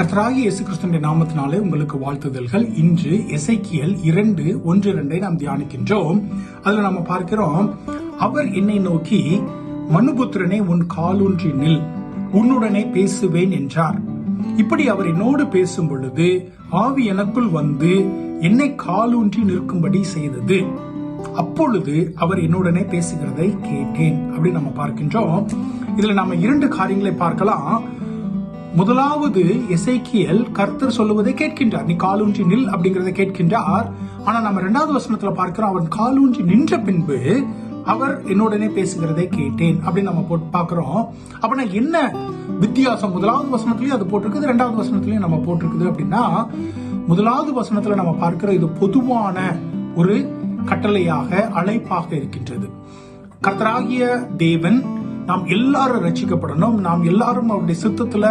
கர்த்தராகி இயேசு கிறிஸ்துவின் நாமத்தினாலே உங்களுக்கு வாழ்த்துதல்கள். இன்று எசைக்கியல் இரண்டு ஒன்று இரண்டை நாம் தியானிக்கின்றோம். அதுல நம்ம பார்க்கிறோம் அவர் என்னை நோக்கி மனுபுத்திரனே உன் காலூன்றி நில். உன்னுடனே பேசுவேன் என்றார். இப்படி அவர் என்னோடு பேசும் பொழுது ஆவி எனக்குள் வந்து என்னை காலூன்றி நிற்கும்படி செய்தது. அப்பொழுது அவர் என்னுடனே பேசுகிறதை கேட்டேன். அப்படின்னு நம்ம பார்க்கின்றோம். இதுல நம்ம இரண்டு காரியங்களை பார்க்கலாம். முதலாவது எசைக்கியல் கர்த்தர் சொல்லுவதை கேட்கின்றார். நீ காலூன்றி நில் அப்படிங்கறத கேட்கின்றார். ஆனா நம்ம இரண்டாவது வசனத்துல பார்க்கிறோம் அவன் காலூன்றி நின்ற பின்பு அவர் என்னுடனே பேசுகிறதை கேட்டேன் அப்படின்னு நம்ம போட்டு பாக்குறோம் அப்படின்னா என்ன வித்தியாசம் முதலாவது வசனத்திலயும் அது போட்டிருக்குது ரெண்டாவது வசனத்திலயும் நம்ம போட்டிருக்குது அப்படின்னா முதலாவது வசனத்துல நம்ம பார்க்கிறோம் இது பொதுவான ஒரு கட்டளையாக அழைப்பாக இருக்கின்றது. கர்த்தராகிய தேவன் நாம் எல்லாரும் ரட்சிக்கப்படணும் நாம் எல்லாரும் அவருடைய சித்தத்துல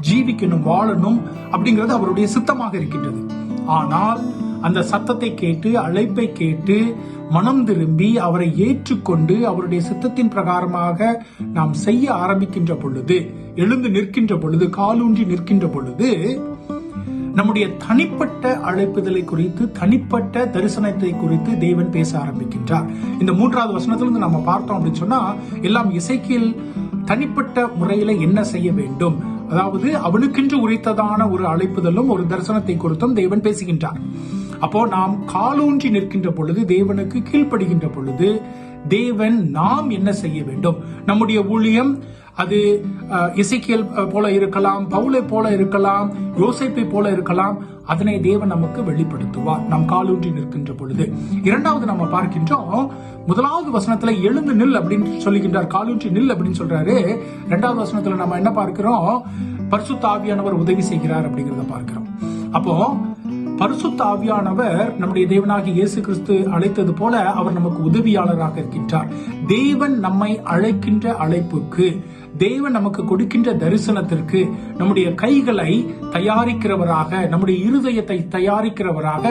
ஜீவிக்கணும் வாழணும் அப்படிங்கிறது அவருடைய சித்தமாக இருக்கின்றது. ஆனால் அந்த சத்தத்தை கேட்டு அழைப்பை கேட்டு மனம் திரும்பி அவரை ஏற்றுக்கொண்டு அவருடைய சித்தத்தின் பிரகாரமாக நாம் செய்ய ஆரம்பிக்கின்ற பொழுது எழுந்து நிற்கின்ற பொழுது காலூன்றி நிற்கின்ற பொழுது நம்முடைய தனிப்பட்ட அழைப்புதலை குறித்து தனிப்பட்ட தரிசனத்தை குறித்து தேவன் பேச ஆரம்பிக்கின்றார். இந்த மூன்றாவது வசனத்திலிருந்து நம்ம பார்த்தோம் அப்படின்னு சொன்னா எல்லாம் இசைக்கில் தனிப்பட்ட முறையில என்ன செய்ய வேண்டும்? அதாவது அவனுக்கென்று உரித்ததான ஒரு அழைப்புதலும் ஒரு தரிசனத்தை குறித்தும் தேவன் பேசுகின்றார். அப்போ நாம் காலூன்றி நிற்கின்ற பொழுது தேவனுக்கு கீழ்ப்படுகின்ற பொழுது தேவன் நாம் என்ன செய்ய வேண்டும்? நம்முடைய ஊழியம் அது இசைக்கியல் போல இருக்கலாம் பவுலை போல இருக்கலாம் யோசிப்பை போல இருக்கலாம் அதனை தேவன் நமக்கு வெளிப்படுத்துவார். நாம் காலூன்றி நிற்கின்ற பொழுது. இரண்டாவது நம்ம பார்க்கின்றோம். முதலாவது வசனத்துல எழுந்து நில் அப்படின்னு சொல்லுகின்றார் காலூற்றி நில் அப்படின்னு சொல்றாரு. இரண்டாவது வசனத்துல நம்ம என்ன பார்க்கிறோம்? பரிசுத்தாவியானவர் உதவி செய்கிறார் அப்படிங்கறத பார்க்கிறோம். அப்போ பரிசுத்த ஆவியானவர் நம்முடைய தேவனாகி இயேசு கிறிஸ்து அழைத்தது போல அவர் நமக்கு உதவியாளராக இருக்கின்றார். தேவன் நம்மை அழைக்கின்ற அழைப்புக்கு தேவன் நமக்கு கொடுக்கின்ற தரிசனத்திற்கு நம்முடைய கைகளை தயாரிக்கிறவராக நம்முடைய இருதயத்தை தயாரிக்கிறவராக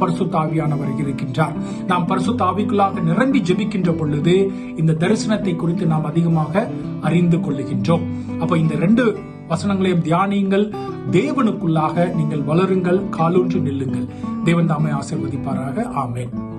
பரிசுத்தாவியானவர் இருக்கின்றார். நாம் பரிசுத்தாவிக்குள்ளாக நிரம்பி ஜெபிக்கின்ற பொழுது இந்த தரிசனத்தை குறித்து நாம் அதிகமாக அறிந்து கொள்ளுகின்றோம். அப்ப இந்த ரெண்டு வசனங்களையும் தியானியுங்கள். தேவனுக்குள்ளாக நீங்கள் வளருங்கள் காலூன்று நில்லுங்கள். தேவன் தாமை ஆசிர்வதிப்பாராக. ஆமேன்.